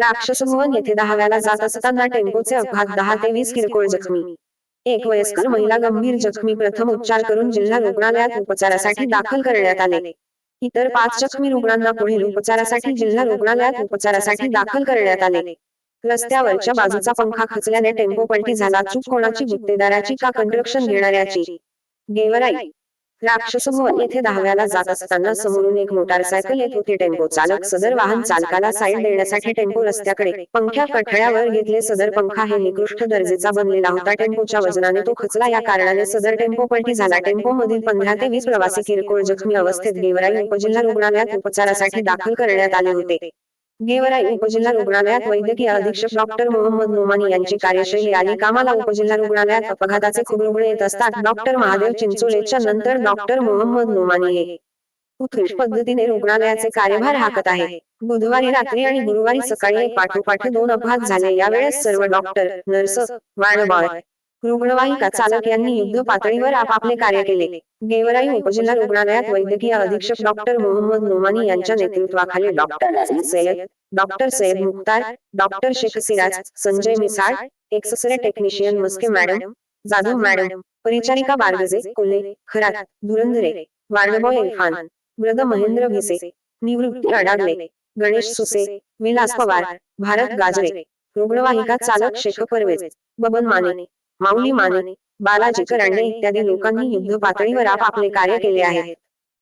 राक्षसभवन येथे दहाव्याला जात असताना टेम्पोचे अपघात दहा ते वीस किरकोळ जखमी. एक वयस्कर महिला गंभीर जखमी प्रथम उपचार करून जिल्हा रुग्णालयात उपचारासाठी दाखल करण्यात आले. इतर पाच जखमी रुग्णांना पुढील उपचारासाठी जिल्हा रुग्णालयात उपचारासाठी दाखल करण्यात आले. रस्त्यावरच्या बाजूचा पंखा खचल्याने टेम्पो पलटी झाला. चूक कोणाची? गुत्तेदाराची का? कंट्रक्शन घेणाऱ्याची? गेवराई राक्षसमोह येथे दहाव्याला जात असताना समोरून एक मोटारसायकल येत होती टेम्पो. चालक सदर वाहन चालकाला साईड देण्यासाठी टेम्पो रस्त्याकडे पंख्या कठड्यावर घेतले सदर पंखा हे निकृष्ट दर्जेचा बनलेला होता. टेम्पोच्या वजनाने तो खचला. या कारणाने सदर टेम्पो पलटी झाला. टेम्पो मधील पंधरा ते वीस प्रवासी किरकोळ जखमी अवस्थेत गेवराई उपजिल्हा रुग्णालयात उपचारासाठी दाखल करण्यात आले होते. गेवराई उपजिल्हा रुग्णालयात वैद्यकीय अधीक्षक डॉक्टर मोहम्मद नोमानी यांची कार्यशैली आली कामाला उपजिल्हा रुग्णालयात अपघाताचे खूप रुग्ण येत असतात डॉक्टर महादेव चिंचोलेच्या नंतर डॉक्टर मोहम्मद नोमानी हे उत्कृष्ट पद्धतीने रुग्णालयाचे कार्यभार हाकत आहे बुधवारी रात्री आणि गुरुवारी सकाळी पाठोपाठ दोन अपघात झाले. यावेळेस सर्व डॉक्टर नर्स वार्डबॉय रुग्णवाहिका चालक यांनी युद्ध पातळीवर आपापले कार्य केले. गेवराई उपजिल्हा रुग्णालयात वैद्यकीय अधीक्षक डॉक्टर मोहम्मद नोमानी यांच्या नेतृत्वाखाली doctor Sayyad doctor Sayyad Mukhtar doctor Shaikh Siraj Sanjay Misal x-ray technician Maske madam Jadhav madam परिचारिका बारगजे कोल्हे खरात धुरंधरे वार्डबॉय इरफान वृद्ध महेंद्र भिसे निवृत्ती अडागले गणेश सुसे विलास पवार भारत गाजरे रुग्णवाहिका चालक शेख परवेज बबन माने माऊली माने बालाजी करांडे इत्यादी लोकांनी युद्ध पातळीवर आपापले कार्य केले आहे.